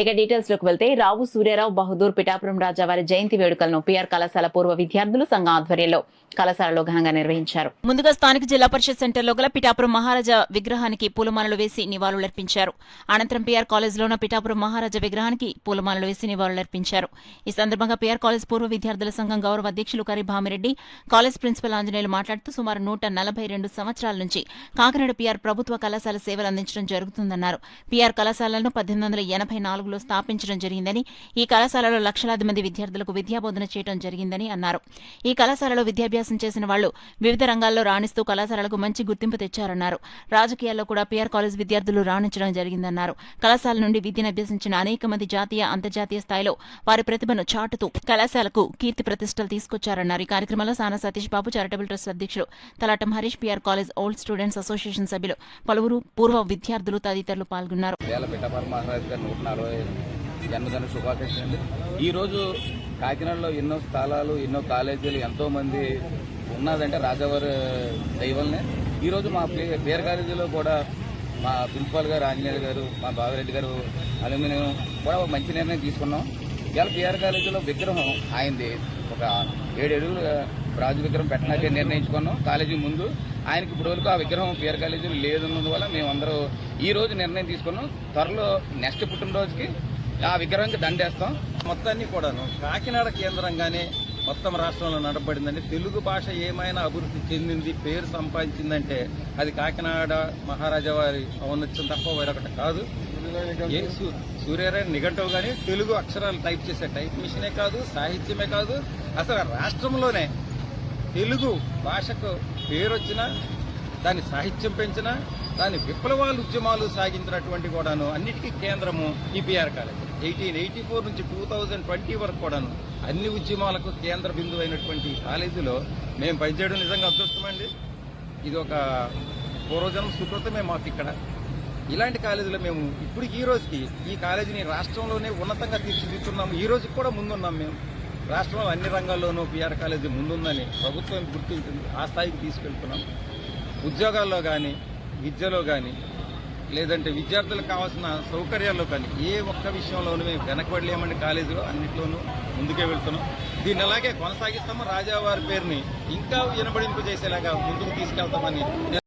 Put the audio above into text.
ఇక డీటెయిల్స్లోకి వెళ్తే రావు సూర్యారావు బహదూర్ పిఠాపురం రాజా వారి జయంతి వేడుకలను పిఆర్ కళాశాల పూర్వ విద్యార్థులు సంఘ ఆధ్వర్యంలో కళాశాలలో ఘనంగా నిర్వహించారు. ముందుగా స్థానిక జిల్లా పరిషత్ సెంటర్లో గల పిఠాపురం మహారాజా విగ్రహానికి పూలమాలలు వేసి నివాళులర్పించారు అనంతరం పిఆర్ కాలేజ్లోన పిఠాపురం మహారాజా విగ్రహానికి పూలమాలలు వేసి నివాళులర్పించారు ఈ సందర్భంగా పిఆర్ కాలేజ్ పూర్వ విద్యార్థుల సంఘం గౌరవ అధ్యక్షులు కరి భామిరెడ్డి కాలేజ్ ప్రిన్సిపల్ ఆంజనేయులు మాట్లాడుతూ సుమారు నూట నలభై రెండు సంవత్సరాల నుంచి కాకినాడ పిఆర్ ప్రభుత్వ కళాశాల సేవలు అందించడం జరుగుతుందన్నారు. పిఆర్ కళాశాలను పద్దెనిమిది వందల ఎనభై నాలుగు విభాగంలో స్థాపించడం జరిగిందని ఈ కళాశాలలో లక్షలాది మంది విద్యార్థులకు విద్యాబోధన చేయడం జరిగిందని అన్నారు. ఈ కళాశాలలో విద్యాభ్యాసం చేసిన వాళ్ళు వివిధ రంగాల్లో రాణిస్తూ కళాశాలకు మంచి గుర్తింపు తెచ్చారన్నారు. రాజకీయాల్లో కూడా పిఆర్ కాలేజ్ విద్యార్థులు రాణించడం జరిగిందన్నారు. కళాశాల నుండి విద్యను అభ్యసించిన అనేక మంది జాతీయ అంతర్జాతీయ స్థాయిలో వారి ప్రతిభను చాటుతూ కళాశాలకు కీర్తి ప్రతిష్టలు తీసుకొచ్చారన్నారు. ఈ కార్యక్రమంలో సానా సతీష్ బాబు చారిటబుల్ ట్రస్ట్ అధ్యక్షులు Talatam Harish PR college old students association సభ్యులు పలువురు పూర్వ విద్యార్థులు తదితరులు పాల్గొన్నారు. జన్మదిన శుభాకాంక్షలు అండి. ఈరోజు కాకినాడలో ఎన్నో స్థలాలు ఎన్నో కాలేజీలు ఎంతోమంది ఉన్నదంటే రాజావారి దైవల్నే. ఈరోజు మా పేరు కాలేజీలో కూడా మా ప్రిన్సిపాల్ గారు ఆంజనేయులు గారు మా బావిరెడ్డి గారు అల్యూమినియం కూడా ఒక మంచి నిర్ణయం తీసుకున్నాం. ఇవాళ పిఆర్ కాలేజీలో విగ్రహం ఆయనది. ఒక ఏడు అడుగులు రాజు విగ్రహం పెట్టడానికి నిర్ణయించుకున్నాం. కాలేజీ ముందు ఆయనకి ఇప్పుడు వరకు ఆ విగ్రహం పిఆర్ కాలేజీలో లేదన్నందువల్ల మేమందరూ ఈ రోజు నిర్ణయం తీసుకున్నాం. త్వరలో నెక్స్ట్ పుట్టినరోజుకి ఆ విగ్రహానికి దండేస్తాం మొత్తాన్ని కూడాను కాకినాడ కేంద్రంగానే మొత్తం రాష్ట్రంలో నడబడిందండి తెలుగు భాష ఏమైనా అభివృద్ధి చెందింది పేరు సంపాదించిందంటే అది కాకినాడ మహారాజా వారి అవనొచ్చిన తప్ప వేరొకటి కాదు. ఏ సూ- నిఘంటవు కానీ తెలుగు అక్షరాలు టైప్ చేసే టైప్ మిషనే కాదు సాహిత్యమే కాదు. అసలు రాష్ట్రంలోనే తెలుగు భాషకు పేరు వచ్చినా దాని సాహిత్యం పెంచిన దాని విప్లవాలు ఉద్యమాలు సాగించినటువంటి కూడాను అన్నిటికీ కేంద్రము EPR college. Eighteen eighty four నుంచి టూ థౌజండ్ ట్వంటీ వరకు కూడాను అన్ని ఉద్యమాలకు కేంద్ర బిందువు అయినటువంటి కాలేజీలో మేము పనిచేయడం నిజంగా అదృష్టమండి ఇది ఒక పూర్వజనం సుకృతమే మాకు ఇక్కడ. ఇలాంటి కాలేజీలో మేము ఇప్పుడు ఈ రోజుకి ఈ కాలేజీని రాష్ట్రంలోనే ఉన్నతంగా తీర్చిదిద్దుతున్నాము. ఈ రోజుకి కూడా ముందున్నాం మేము. రాష్ట్రంలో అన్ని రంగాల్లోనూ పిఆర్ కాలేజీ ముందుందని ప్రభుత్వం గుర్తించింది. ఆ స్థాయికి తీసుకెళ్తున్నాం. ఉద్యోగాల్లో కానీ విద్యలో కానీ లేదంటే విద్యార్థులకు కావాల్సిన సౌకర్యాల్లో కానీ ఏ ఒక్క విషయంలోనూ మేము వెనకబడలేమండి కాలేజీలో. అన్నింటిలోనూ ముందుకే వెళ్తున్నాం. దీన్ని అలాగే కొనసాగిస్తాము. రాజావారి పేరుని ఇంకా వినబడింపు చేసేలాగా ముందుకు తీసుకెళ్తామని